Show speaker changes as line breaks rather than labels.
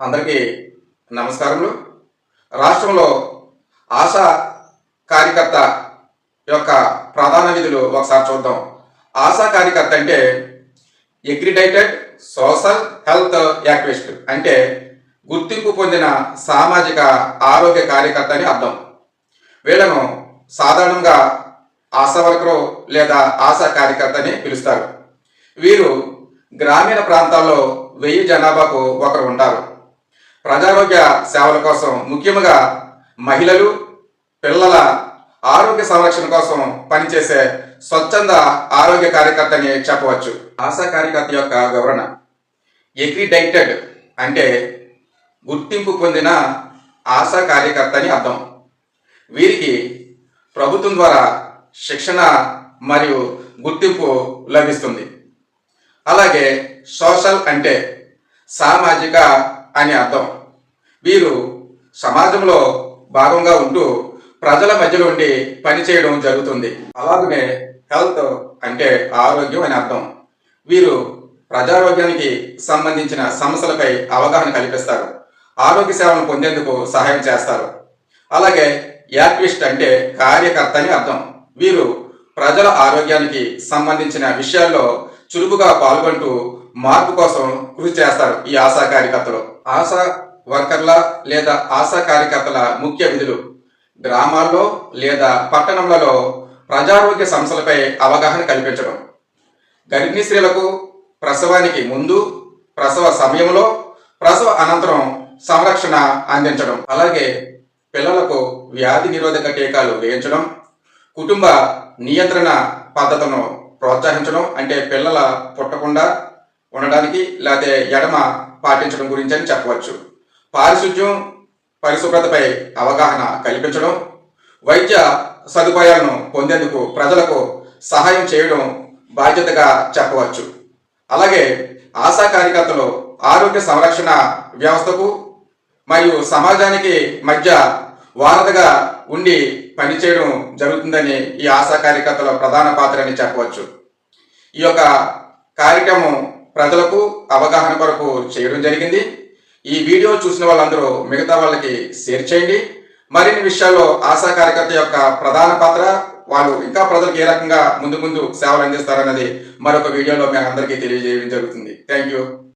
అందరికీ నమస్కారములు. రాష్ట్రంలో ఆశా కార్యకర్త యొక్క ప్రధాన విధులు ఒకసారి చూద్దాం. ఆశా కార్యకర్త అంటే ఎగ్రిడైటెడ్ సోషల్ హెల్త్ యాక్టివిస్ట్ అంటే గుర్తింపు పొందిన సామాజిక ఆరోగ్య కార్యకర్త అని అర్థం. వీళ్ళను సాధారణంగా ఆశా వర్కరు లేదా ఆశా కార్యకర్త అని పిలుస్తారు. వీరు గ్రామీణ ప్రాంతాల్లో వెయ్యి జనాభాకు ఒకరు ఉంటారు. ప్రజారోగ్య సేవల కోసం ముఖ్యంగా మహిళలు పిల్లల ఆరోగ్య సంరక్షణ కోసం పనిచేసే స్వచ్ఛంద ఆరోగ్య కార్యకర్త అని చెప్పవచ్చు. ఆశా కార్యకర్త యొక్క వివరణ. ఎగ్రిడైటెడ్ అంటే గుర్తింపు పొందిన ఆశా కార్యకర్త అని అర్థం. వీరికి ప్రభుత్వం ద్వారా శిక్షణ మరియు గుర్తింపు లభిస్తుంది. అలాగే సోషల్ అంటే సామాజిక అని అర్థం. వీరు సమాజంలో భాగంగా ఉంటూ ప్రజల మధ్యలో ఉండి పనిచేయడం జరుగుతుంది. అలాగనే హెల్త్ అంటే ఆరోగ్యం అని అర్థం. వీరు ప్రజారోగ్యానికి సంబంధించిన సమస్యలపై అవగాహన కల్పిస్తారు. ఆరోగ్య సేవలను పొందేందుకు సహాయం చేస్తారు. అలాగే యాక్టివిస్ట్ అంటే కార్యకర్త అని అర్థం. వీరు ప్రజల ఆరోగ్యానికి సంబంధించిన విషయాల్లో చురుకుగా పాల్గొంటూ మార్పు కోసం కృషి చేస్తారు ఈ ఆశా కార్యకర్తలు. ఆశా వర్కర్ల లేదా ఆశా కార్యకర్తల ముఖ్య విధులు గ్రామాల్లో లేదా పట్టణంలలో ప్రజారోగ్య సమస్యలపై అవగాహన కల్పించడం. గర్భిణీ స్త్రీలకు ప్రసవానికి ముందు ప్రసవ సమయంలో ప్రసవ అనంతరం సంరక్షణ అందించడం. అలాగే పిల్లలకు వ్యాధి నిరోధక టీకాలు వేయించడం కుటుంబ నియంత్రణ పద్ధతులను ప్రోత్సహించడం అంటే పిల్లల పుట్టకుండా ఉండడానికి లేకపోతే ఎడమ పాటించడం గురించి అని చెప్పవచ్చు. పారిశుద్ధ్యం పరిశుభ్రతపై అవగాహన కల్పించడం వైద్య సదుపాయాలను పొందేందుకు ప్రజలకు సహాయం చేయడం బాధ్యతగా చెప్పవచ్చు. అలాగే ఆశా కార్యకర్తలు ఆరోగ్య సంరక్షణ వ్యవస్థకు మరియు సమాజానికి మధ్య వారధగా ఉండి పనిచేయడం జరుగుతుందని ఈ ఆశా కార్యకర్తల ప్రధాన పాత్ర అని చెప్పవచ్చు. ఈ యొక్క కార్యక్రమం ప్రజలకు అవగాహన కొరకు చేయడం జరిగింది. ఈ వీడియో చూసిన వాళ్ళందరూ మిగతా వాళ్ళకి షేర్ చేయండి. మరిన్ని విషయాల్లో ఆశా కార్యకర్త యొక్క ప్రధాన పాత్ర వాళ్ళు ఇంకా ప్రజలకు ఏ రకంగా ముందు ముందు సేవలు అందిస్తారన్నది మరొక వీడియోలో మేము అందరికీ తెలియజేయడం జరుగుతుంది. Thank you